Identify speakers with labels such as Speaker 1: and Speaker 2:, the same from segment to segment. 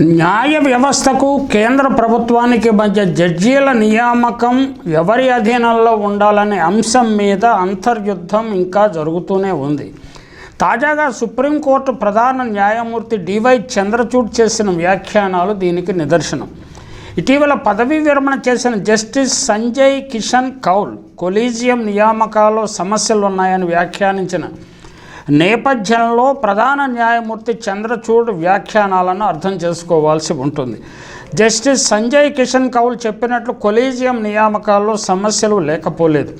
Speaker 1: న్యాయ వ్యవస్థకు కేంద్ర ప్రభుత్వానికి మధ్య జడ్జీల నియామకం ఎవరి అధీనంలో ఉండాలనే అంశం మీద అంతర్యుద్ధం ఇంకా జరుగుతూనే ఉంది. తాజాగా సుప్రీంకోర్టు ప్రధాన న్యాయమూర్తి డివై చంద్రచూడ్ చేసిన వ్యాఖ్యానాలు దీనికి నిదర్శనం. ఇటీవల పదవీ విరమణ చేసిన జస్టిస్ సంజయ్ కిషన్ కౌల్ కొలీజియం నియామకాల్లో సమస్యలు ఉన్నాయని వ్యాఖ్యానించిన నేపథ్యంలో ప్రధాన న్యాయమూర్తి చంద్రచూడ్ వ్యాఖ్యానాలను అర్థం చేసుకోవాల్సి ఉంటుంది. జస్టిస్ సంజయ్ కిషన్ కౌల్ చెప్పినట్లు కొలీజియం నియామకాల్లో సమస్యలు లేకపోలేదు.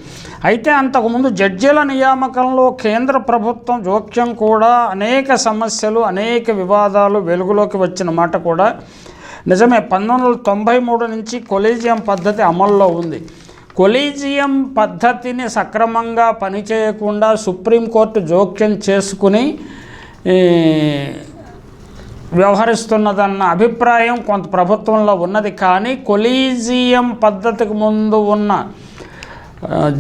Speaker 1: అయితే అంతకుముందు జడ్జీల నియామకంలో కేంద్ర ప్రభుత్వం జోక్యం కూడా అనేక సమస్యలు అనేక వివాదాలు వెలుగులోకి వచ్చిన మాట కూడా నిజమే. పంతొమ్మిది వందల తొంభై మూడు నుంచి కొలీజియం పద్ధతి అమల్లో ఉంది. కొలీజియం పద్ధతిని సక్రమంగా పనిచేయకుండా సుప్రీంకోర్టు జోక్యం చేసుకుని వ్యవహరిస్తున్నదన్న అభిప్రాయం కొంత ప్రభుత్వంలో ఉన్నది. కానీ కొలీజియం పద్ధతికి ముందు ఉన్న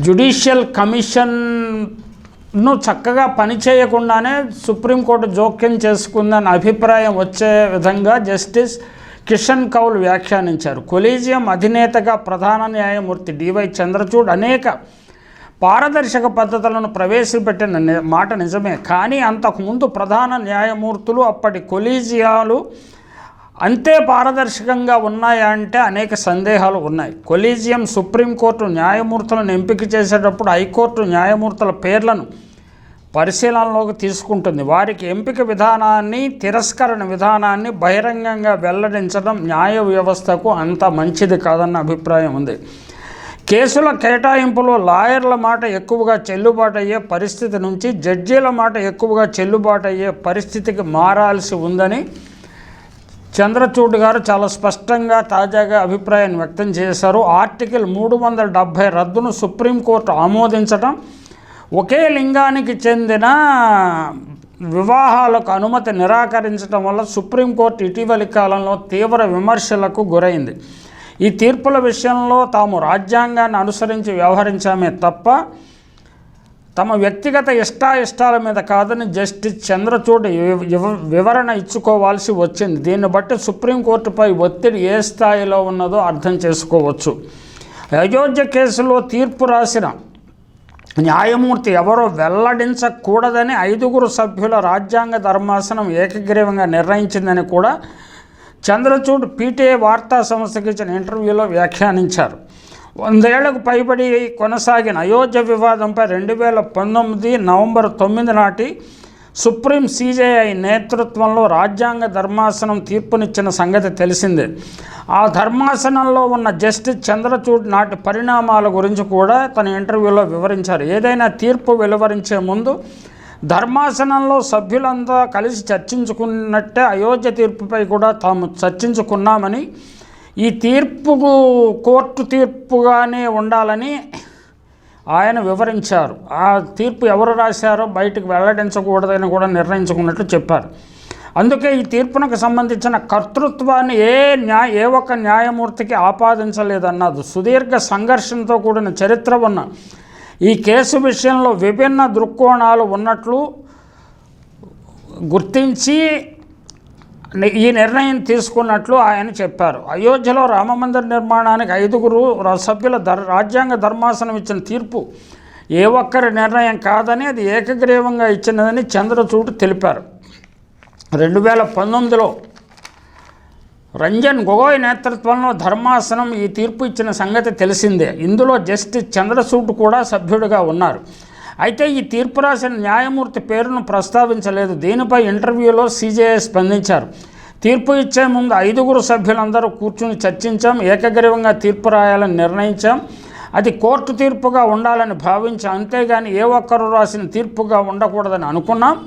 Speaker 1: జ్యుడిషియల్ కమిషన్ను చక్కగా పనిచేయకుండానే సుప్రీంకోర్టు జోక్యం చేసుకుందన్న అభిప్రాయం వచ్చే విధంగా జస్టిస్ కిషన్ కౌల్ వ్యాఖ్యానించారు. కొలీజియం అధినేతగా ప్రధాన న్యాయమూర్తి డివై చంద్రచూడ్ అనేక పారదర్శక పద్ధతులను ప్రవేశపెట్టిన మాట నిజమే. కానీ అంతకుముందు ప్రధాన న్యాయమూర్తులు అప్పటి కొలీజియాలు అంతే పారదర్శకంగా ఉన్నాయా అంటే అనేక సందేహాలు ఉన్నాయి. కొలీజియం సుప్రీంకోర్టు న్యాయమూర్తులను ఎంపిక చేసేటప్పుడు హైకోర్టు న్యాయమూర్తుల పేర్లను పరిశీలనలోకి తీసుకుంటుంది. వారికి ఎంపిక విధానాన్ని తిరస్కరణ విధానాన్ని బహిరంగంగా వెల్లడించడం న్యాయ వ్యవస్థకు అంత మంచిది కాదన్న అభిప్రాయం ఉంది. కేసుల కేటాయింపులో లాయర్ల మాట ఎక్కువగా చెల్లుబాటు అయ్యే పరిస్థితి నుంచి జడ్జీల మాట ఎక్కువగా చెల్లుబాటు అయ్యే పరిస్థితికి మారాల్సి ఉందని చంద్రచూడ్ గారు చాలా స్పష్టంగా తాజాగా అభిప్రాయాన్ని వ్యక్తం చేశారు. ఆర్టికల్ మూడు వందల డెబ్భై రద్దును సుప్రీంకోర్టు ఆమోదించడం ఒకే లింగానికి చెందిన వివాహాలకు అనుమతి నిరాకరించడం వల్ల సుప్రీంకోర్టు ఇటీవలి కాలంలో తీవ్ర విమర్శలకు గురైంది. ఈ తీర్పుల విషయంలో తాము రాజ్యాంగాన్ని అనుసరించి వ్యవహరించామే తప్ప తమ వ్యక్తిగత ఇష్టాయిష్టాల మీద కాదని జస్టిస్ చంద్రచూడ్ వివ- వివరణ ఇచ్చుకోవాల్సి వచ్చింది. దీన్ని బట్టి సుప్రీంకోర్టుపై ఒత్తిడి ఏ స్థాయిలో ఉన్నదో అర్థం చేసుకోవచ్చు. అయోధ్య కేసులో తీర్పు రాసిన న్యాయమూర్తి ఎవరో వెల్లడించకూడదని ఐదుగురు సభ్యుల రాజ్యాంగ ధర్మాసనం ఏకగ్రీవంగా నిర్ణయించిందని కూడా చంద్రచూడ్ పీటీఐ వార్తా సంస్థకి ఇచ్చిన ఇంటర్వ్యూలో వ్యాఖ్యానించారు. వందేళ్ళకు పైబడి కొనసాగిన అయోధ్య వివాదంపై రెండు వేల పంతొమ్మిది నవంబర్ తొమ్మిది నాటి సుప్రీం సీజేఐ నేతృత్వంలో రాజ్యాంగ ధర్మాసనం తీర్పునిచ్చిన సంగతి తెలిసిందే. ఆ ధర్మాసనంలో ఉన్న జస్టిస్ చంద్రచూడ్ నాటి పరిణామాల గురించి కూడా తన ఇంటర్వ్యూలో వివరించారు. ఏదైనా తీర్పు వెలువరించే ముందు ధర్మాసనంలో సభ్యులంతా కలిసి చర్చించుకున్నట్టే అయోధ్య తీర్పుపై కూడా తాము చర్చించుకున్నామని ఈ తీర్పు కోర్టు తీర్పుగానే ఉండాలని ఆయన వివరించారు. ఆ తీర్పు ఎవరు రాశారో బయటకు వెల్లడించకూడదని కూడా నిర్ణయించుకున్నట్లు చెప్పారు. అందుకే ఈ తీర్పునకు సంబంధించిన కర్తృత్వాన్ని ఏ న్యాయ ఏ ఒక్క న్యాయమూర్తికి ఆపాదించలేదన్నది సుదీర్ఘ సంఘర్షణతో కూడిన చరిత్ర ఉన్న ఈ కేసు విషయంలో విభిన్న దృక్కోణాలు ఉన్నట్లు గుర్తించి ఈ నిర్ణయం తీసుకున్నట్లు ఆయన చెప్పారు. అయోధ్యలో రామమందిర నిర్మాణానికి ఐదుగురు సభ్యుల ధర్ రాజ్యాంగ ధర్మాసనం ఇచ్చిన తీర్పు ఏ ఒక్కరి నిర్ణయం కాదని అది ఏకగ్రీవంగా ఇచ్చినదని చంద్రచూడ్ తెలిపారు. రెండు వేల పంతొమ్మిదిలో రంజన్ గొగోయ్ నేతృత్వంలో ధర్మాసనం ఈ తీర్పు ఇచ్చిన సంగతి తెలిసిందే. ఇందులో జస్టిస్ చంద్రచూడ్ కూడా సభ్యుడిగా ఉన్నారు. అయితే ఈ తీర్పు రాసిన న్యాయమూర్తి పేరును ప్రస్తావించలేదు. దీనిపై ఇంటర్వ్యూలో సీజేఐ స్పందించారు. తీర్పు ఇచ్చే ముందు ఐదుగురు సభ్యులందరూ కూర్చుని చర్చించాం. ఏకగ్రీవంగా తీర్పు రాయాలని నిర్ణయించాం. అది కోర్టు తీర్పుగా ఉండాలని భావించాం. అంతేగాని ఏ ఒక్కరు రాసిన తీర్పుగా ఉండకూడదని అనుకున్నాం.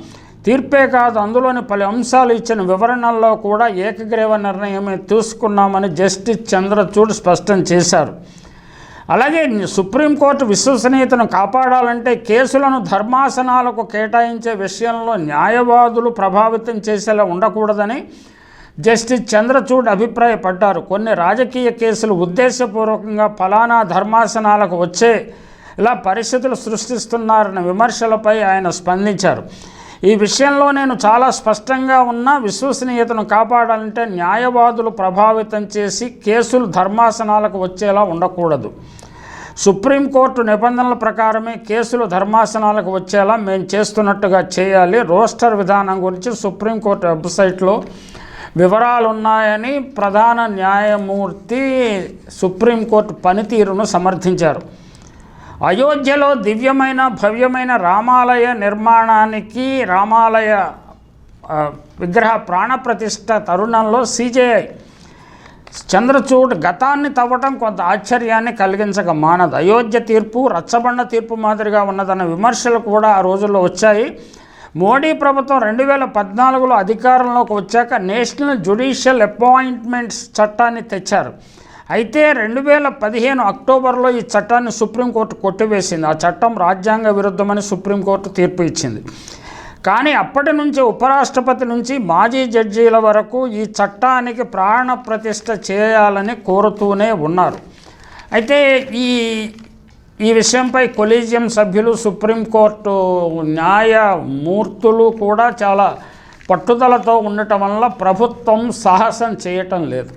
Speaker 1: తీర్పే కాదు అందులోని పలు అంశాలు ఇచ్చిన వివరణల్లో కూడా ఏకగ్రీవ నిర్ణయమే తీసుకున్నామని జస్టిస్ చంద్రచూడ్ స్పష్టం చేశారు. అలాగే సుప్రీంకోర్టు విశ్వసనీయతను కాపాడాలంటే కేసులను ధర్మాసనాలకు కేటాయించే విషయంలో న్యాయవాదులు ప్రభావితం చేసేలా ఉండకూడదని జస్టిస్ చంద్రచూడ్ అభిప్రాయపడ్డారు. కొన్ని రాజకీయ కేసులు ఉద్దేశపూర్వకంగా ఫలానా ధర్మాసనాలకు వచ్చే ఇలా పరిస్థితులు సృష్టిస్తున్నారన్న విమర్శలపై ఆయన స్పందించారు. ఈ విషయంలో నేను చాలా స్పష్టంగా ఉన్న విశ్వసనీయతను కాపాడాలంటే న్యాయవాదులు ప్రభావితం చేసి కేసులు ధర్మాసనాలకు వచ్చేలా ఉండకూడదు. సుప్రీంకోర్టు నిబంధనల ప్రకారమే కేసులు ధర్మాసనాలకు వచ్చేలా మేము చేస్తున్నట్టుగా చేయాలి. రోస్టర్ విధానం గురించి సుప్రీంకోర్టు వెబ్సైట్లో వివరాలు ఉన్నాయని ప్రధాన న్యాయమూర్తి సుప్రీంకోర్టు పనితీరును సమర్థించారు. అయోధ్యలో దివ్యమైన భవ్యమైన రామాలయ నిర్మాణానికి రామాలయ విగ్రహ ప్రాణప్రతిష్ఠ తరుణంలో సిజేఐ చంద్రచూడ్ గతాన్ని తవ్వటం కొంత ఆశ్చర్యాన్ని కలిగించక మానదు. అయోధ్య తీర్పు రచ్చబండ తీర్పు మాదిరిగా ఉన్నదన్న విమర్శలు కూడా ఆ రోజుల్లో వచ్చాయి. మోడీ ప్రభుత్వం రెండు వేల పద్నాలుగులో అధికారంలోకి వచ్చాక నేషనల్ జ్యుడిషియల్ అపాయింట్మెంట్స్ చట్టాన్ని తెచ్చారు. అయితే రెండు వేల పదిహేను అక్టోబర్లో ఈ చట్టాన్ని సుప్రీంకోర్టు కొట్టివేసింది. ఆ చట్టం రాజ్యాంగ విరుద్ధమని సుప్రీంకోర్టు తీర్పు ఇచ్చింది. కానీ అప్పటి నుంచి ఉపరాష్ట్రపతి నుంచి మాజీ జడ్జీల వరకు ఈ చట్టానికి ప్రాణ ప్రతిష్ట చేయాలని కోరుతూనే ఉన్నారు. అయితే ఈ ఈ విషయంపై కొలీజియం సభ్యులు సుప్రీంకోర్టు న్యాయమూర్తులు కూడా చాలా పట్టుదలతో ఉండటం వల్ల ప్రభుత్వం సాహసం చేయటం లేదు.